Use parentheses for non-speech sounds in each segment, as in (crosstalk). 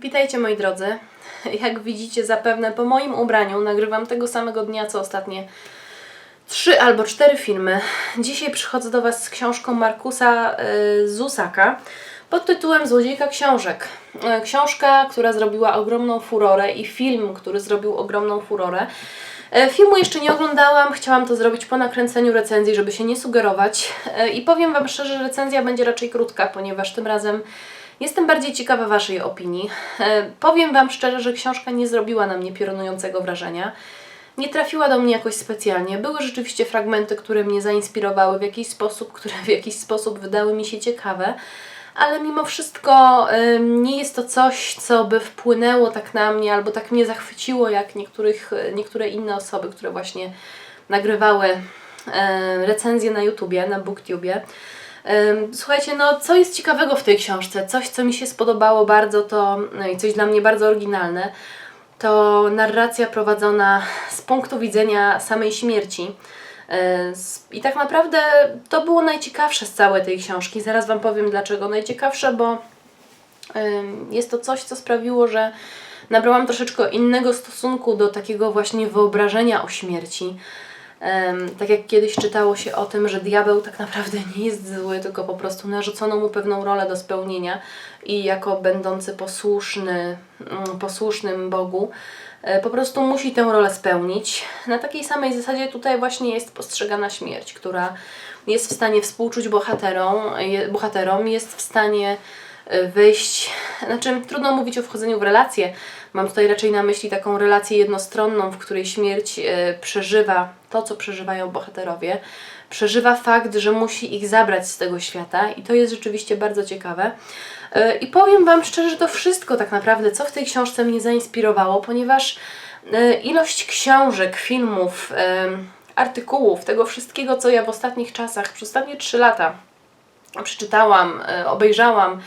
Witajcie moi drodzy. Jak widzicie zapewne po moim ubraniu nagrywam tego samego dnia co ostatnie trzy albo cztery filmy. Dzisiaj przychodzę do Was z książką Markusa y, Zusaka pod tytułem Złodziejka książek. Y, Książka, która zrobiła ogromną furorę i film, który zrobił ogromną furorę. Y, Filmu jeszcze nie oglądałam, chciałam to zrobić po nakręceniu recenzji, żeby się nie sugerować. I powiem Wam szczerze, że recenzja będzie raczej krótka, ponieważ tym razem Jestem bardziej ciekawa Waszej opinii. E, Powiem Wam szczerze, że książka nie zrobiła na mnie piorunującego wrażenia. Nie trafiła do mnie jakoś specjalnie. Były rzeczywiście fragmenty, które mnie zainspirowały w jakiś sposób, które w jakiś sposób wydały mi się ciekawe, ale mimo wszystko em, nie jest to coś, co by wpłynęło tak na mnie albo tak mnie zachwyciło, jak niektórych, niektóre inne osoby, które właśnie nagrywały e, recenzje na YouTubie, na BookTubie. Słuchajcie, no co jest ciekawego w tej książce? Coś, co mi się spodobało bardzo, to no i coś dla mnie bardzo oryginalne, to narracja prowadzona z punktu widzenia samej śmierci. I tak naprawdę to było najciekawsze z całej tej książki. Zaraz Wam powiem dlaczego najciekawsze, bo jest to coś, co sprawiło, że nabrałam troszeczkę innego stosunku do takiego właśnie wyobrażenia o śmierci. Tak jak kiedyś czytało się o tym, że diabeł tak naprawdę (laughs) nie jest zły, tylko po prostu narzucono mu pewną rolę do spełnienia i jako będący posłuszny, mm, posłusznym Bogu, e, po prostu musi tę rolę spełnić. Na takiej samej zasadzie tutaj właśnie jest postrzegana śmierć, która jest w stanie współczuć bohaterom, bohaterom jest w stanie wyjść, znaczy trudno mówić o wchodzeniu w relacje. Mam tutaj raczej na myśli taką relację jednostronną, w której śmierć e, przeżywa to, co przeżywają bohaterowie. Przeżywa fakt, że musi ich zabrać z tego świata i to jest rzeczywiście bardzo ciekawe. E, I powiem Wam szczerze, że to wszystko tak naprawdę, co w tej książce mnie zainspirowało, ponieważ e, ilość książek, filmów, artykułów, tego wszystkiego, co ja w ostatnich czasach, przez ostatnie trzy lata przeczytałam, e, obejrzałam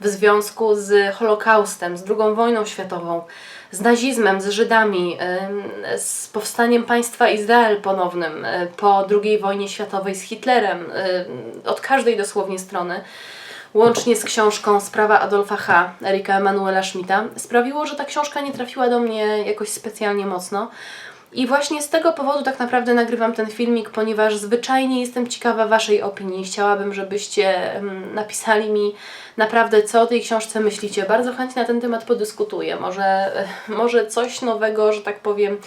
w związku z Holokaustem, z II wojną światową, z nazizmem, z Żydami, z powstaniem państwa Izrael ponownym e, po II wojnie światowej, z Hitlerem, em, od każdej dosłownie strony, łącznie z książką Sprawa Adolfa H. Erika Emanuela Schmidta, sprawiło, że ta książka nie trafiła do mnie jakoś specjalnie mocno. I właśnie z tego powodu tak naprawdę nagrywam ten filmik, ponieważ zwyczajnie jestem ciekawa Waszej opinii. Chciałabym, żebyście napisali mi naprawdę, co o tej książce myślicie. Bardzo chętnie na ten temat podyskutuję. Może, e, może coś nowego, że tak powiem,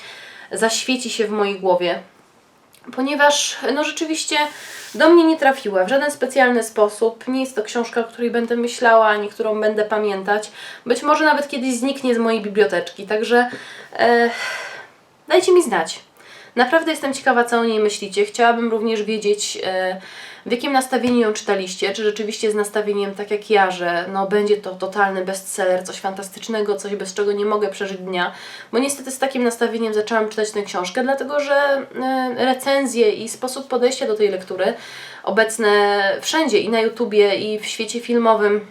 zaświeci się w mojej głowie ponieważ no rzeczywiście do mnie nie trafiła w żaden specjalny sposób. Nie jest to książka, o której będę myślała, ani którą będę pamiętać. Być może nawet kiedyś zniknie z mojej biblioteczki, także e, dajcie mi znać. Naprawdę jestem ciekawa, co o niej myślicie. Chciałabym również wiedzieć, e, w jakim nastawieniu ją czytaliście. Czy rzeczywiście z nastawieniem tak jak ja, że no, będzie to totalny bestseller, coś fantastycznego, coś bez czego nie mogę przeżyć dnia. Bo niestety z takim nastawieniem zaczęłam czytać tę książkę, dlatego że e, recenzje i sposób podejścia do tej lektury obecne wszędzie i na YouTubie, i w świecie filmowym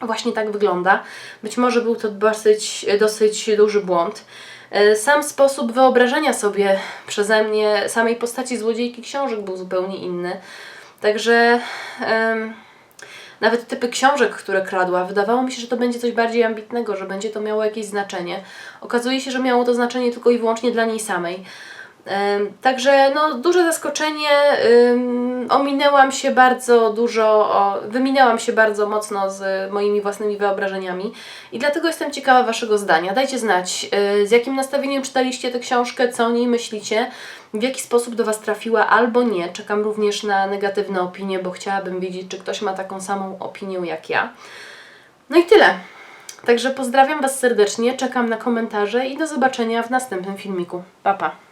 właśnie tak wygląda. Być może był to dosyć, dosyć duży błąd. E, Sam sposób wyobrażenia sobie przeze mnie samej postaci złodziejki książek był zupełnie inny. Także em, nawet typy książek, które kradła, wydawało mi się, że to będzie coś bardziej ambitnego, że będzie to miało jakieś znaczenie. Okazuje się, że miało to znaczenie tylko i wyłącznie dla niej samej. Także no, duże zaskoczenie. Ominęłam się bardzo dużo, wyminęłam się bardzo mocno z moimi własnymi wyobrażeniami i dlatego jestem ciekawa Waszego zdania. Dajcie znać, y, z jakim nastawieniem czytaliście tę książkę, co o niej myślicie, w jaki sposób do Was trafiła albo nie. Czekam również na negatywne opinie, bo chciałabym wiedzieć, czy ktoś ma taką samą opinię jak ja. No i tyle. Także pozdrawiam Was serdecznie, czekam na komentarze i do zobaczenia w następnym filmiku. Pa, pa.